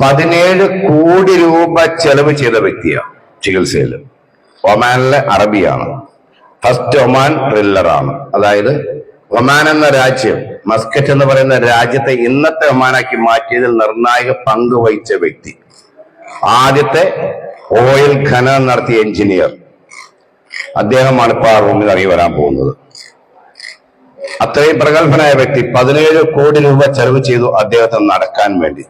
പതിനേഴ് കോടി രൂപ ചെലവ് ചെയ്ത വ്യക്തിയാണ് ചികിത്സയിൽ ഒമാനിലെ അറബിയാണ്. ഫസ്റ്റ് ഒമാൻ ഡ്രില്ലറാണ് അതായത് ഒമാൻ എന്ന രാജ്യം മസ്കറ്റ് എന്ന് പറയുന്ന രാജ്യത്തെ ഇന്നത്തെ ഒമാനാക്കി മാറ്റിയതിൽ നിർണായക പങ്ക് വഹിച്ച വ്യക്തി. ആദ്യത്തെ ഓയിൽ ഖനനം നടത്തിയ എഞ്ചിനീയർ. അദ്ദേഹമാണ് ഇപ്പോൾ ആ റൂമിൽ ഇറങ്ങി വരാൻ പോകുന്നത്. അത്രയും പ്രഗത്ഭനായ വ്യക്തി പതിനേഴ് കോടി രൂപ ചെലവ് ചെയ്തു അദ്ദേഹത്തെ നടക്കാൻ വേണ്ടി.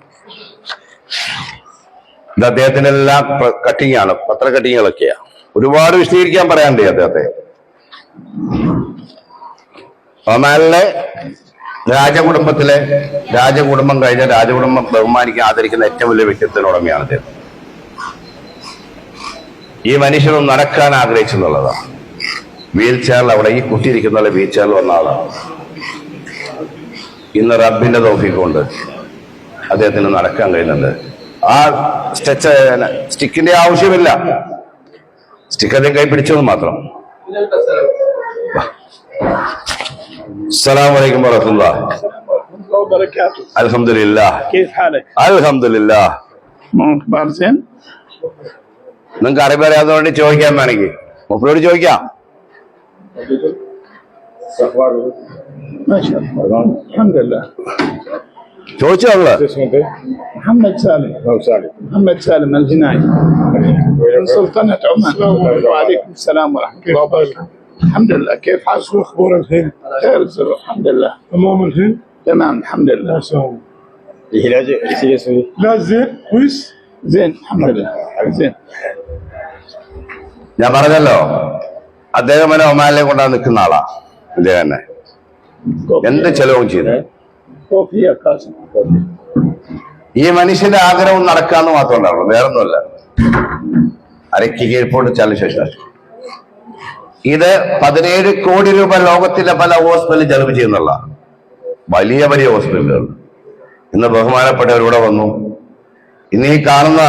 ഇത് അദ്ദേഹത്തിന്റെ എല്ലാ കട്ടിങ് ആണ് പത്ര കട്ടിങ്ങുകളൊക്കെയാ ഒരുപാട് വിശദീകരിക്കാൻ പറയാനുണ്ട് അദ്ദേഹത്തെ. ഒമാനിലെ രാജകുടുംബത്തിലെ രാജകുടുംബം കഴിഞ്ഞ രാജകുടുംബം ബഹുമാനിക്കാൻ ആദരിക്കുന്ന ഏറ്റവും വലിയ വ്യക്തിത്വത്തിന് ഉടമയാണ് അദ്ദേഹം. ഈ മനുഷ്യനും നടക്കാൻ ആഗ്രഹിച്ചെന്നുള്ളതാണ്. വീൽ ചെയറിൽ അവിടെ ഈ കുട്ടിയിരിക്കുന്ന വീൽ ചെയറിൽ വന്ന ആളാണ്. ഇന്ന് റബ്ബിന്റെ തോഫിക്ക് കൊണ്ട് അദ്ദേഹത്തിന് നടക്കാൻ കഴിയുന്നുണ്ട് ആ സ്റ്റെച്ച് സ്റ്റിക്കിന്റെ ആവശ്യമില്ല സ്റ്റിക്ക് അദ്ദേഹം കൈ പിടിച്ചത് മാത്രം അസ്സലാമു അലൈക്കും വറഹ്മത്തുള്ളാ الله وبركاته അൽഹംദുലില്ലാ كيف حالك؟ അൽഹംദുലില്ലാ ما اخبار زين؟ നിങ്ങൾക്ക് അറിവ് അറിയാത്തതുകൊണ്ട് ചോദിക്കാൻ വേണമെങ്കിൽ മുപ്പരോട് ചോദിക്കാം ما شاء الله الحمد لله ചോദിച്ചു നിങ്ങള് محمد سالم محمد سالم الجناي من سلطنة عمان وعليكم السلام ورحمة الله وبركاته الحمد لله كيف حالك؟ شو اخبار الحين؟ خير الزر الحمد لله تمام الحين؟ تمام الحمد لله العلاج سيريس لا زين كويس؟ زين الحمد لله زين ഞാൻ പറഞ്ഞല്ലോ അദ്ദേഹം എന്നെ ഒമാനിലെ കൊണ്ടാ നിൽക്കുന്ന ആളാ ഇദ്ദേഹം തന്നെ എന്ത് ചെലവും ചെയ്തു كوفية قاسم ഈ മനുഷ്യന്റെ ആഗ്രഹം നടക്കാന്ന് മാത്രമല്ല വേറൊന്നുമല്ല. അരക്കി കീഴ്പോട്ട് ചാല ശേഷം. ഇത് പതിനേഴ് കോടി രൂപ ലോകത്തിലെ പല ഹോസ്പിറ്റലിൽ ചെലവ് ചെയ്യുന്നുള്ള വലിയ വലിയ ഹോസ്പിറ്റലുകൾ. ഇന്ന് ബഹുമാനപ്പെട്ടവരിവിടെ വന്നു. ഇന്ന് ഈ കാണുന്ന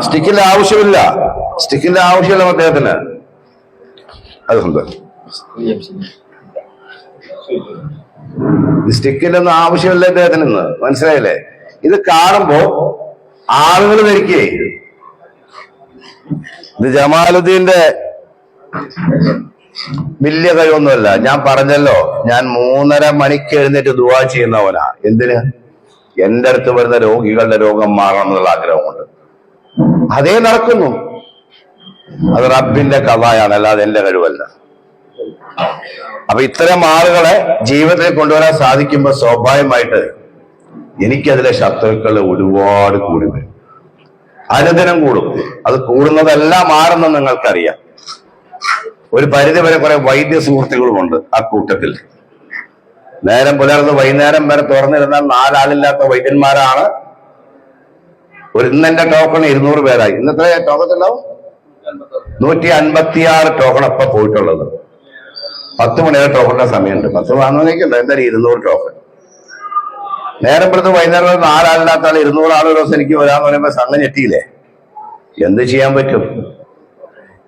സ്റ്റിക്കിന്റെ ആവശ്യമില്ല. സ്റ്റിക്കിന്റെ ആവശ്യമില്ല അദ്ദേഹത്തിന്. അത് ഒന്നും ആവശ്യമില്ല ഇദ്ദേഹത്തിന് ഇന്ന് മനസ്സിലായില്ലേ? ഇത് കാണുമ്പോ ആളുകൾ ധരിക്കേ ഇത് ജമാലുദ്ദീന്റെ വലിയ കഴിവൊന്നുമല്ല. ഞാൻ പറഞ്ഞല്ലോ ഞാൻ മൂന്നര മണിക്ക് എഴുന്നേറ്റ് ദുവാ ചെയ്യുന്നവനാ. എന്തിന്? എന്റെ അടുത്ത് വരുന്ന രോഗികളുടെ രോഗം മാറണം എന്നുള്ള ആഗ്രഹമുണ്ട്. അതേ നടക്കുന്നു. അത് റബ്ബിന്റെ കഥയാണ് അല്ലാതെ എന്റെ കഴിവല്ല. അപ്പൊ ഇത്തരം ആളുകളെ ജീവിതത്തിൽ കൊണ്ടുവരാൻ സാധിക്കുമ്പോൾ സ്വാഭാവികമായിട്ട് എനിക്കതിലെ ശത്രുക്കൾ ഒരുപാട് കൂടി വരും. അനുദിനം കൂടും. അത് കൂടുന്നതെല്ലാം മാറുന്ന നിങ്ങൾക്കറിയാം. ഒരു പരിധി വരെ കുറെ വൈദ്യ സുഹൃത്തുക്കളുമുണ്ട് ആ കൂട്ടത്തിൽ. നേരം പുലർന്ന് വൈകുന്നേരം വരെ തുറന്നിരുന്നാൽ നാലാളില്ലാത്ത വൈദ്യന്മാരാണ്. ഒരു ഇന്നെന്റെ ടോക്കൺ ഇരുന്നൂറ് പേരായി. ഇന്നത്തെ ടോക്കൺ ഉണ്ടാവും? നൂറ്റി അൻപത്തിയാറ് ടോക്കൺ അപ്പൊ പോയിട്ടുള്ളത്. പത്ത് മണിവരെ ടോക്കണിന്റെ സമയമുണ്ട്. പത്ത് വാങ്ങുന്നേക്കല്ല എന്തായാലും ഇരുന്നൂറ് ടോക്കൺ നേരം പുറത്ത് വൈകുന്നേരം വരെ നാലാളില്ലാത്ത ആൾ ഇരുന്നൂറ് ആൾ ഒരു ദിവസം എനിക്ക് വരാന്ന് പറയുമ്പോൾ സംഘം ഞെട്ടിയില്ലേ? എന്ത് ചെയ്യാൻ പറ്റും?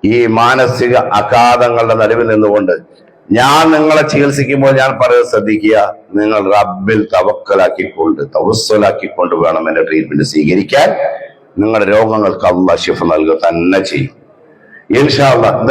ഈ മാനസിക അഘാതങ്ങളുടെ നടുവിൽ നിന്നുകൊണ്ട് ഞാൻ നിങ്ങളെ ചികിത്സിക്കുമ്പോൾ ഞാൻ പറയുന്നത് ശ്രദ്ധിക്കുക. നിങ്ങൾ റബ്ബിൽ തവക്കലാക്കിക്കൊണ്ട് തവസ്സലാക്കിക്കൊണ്ട് വേണം എന്റെ ട്രീറ്റ്മെന്റ് സ്വീകരിക്കാൻ. നിങ്ങളുടെ രോഗങ്ങൾക്ക് അള്ള ശിഫ നൽകുക തന്നെ ചെയ്യും. ഇൻഷാള്ള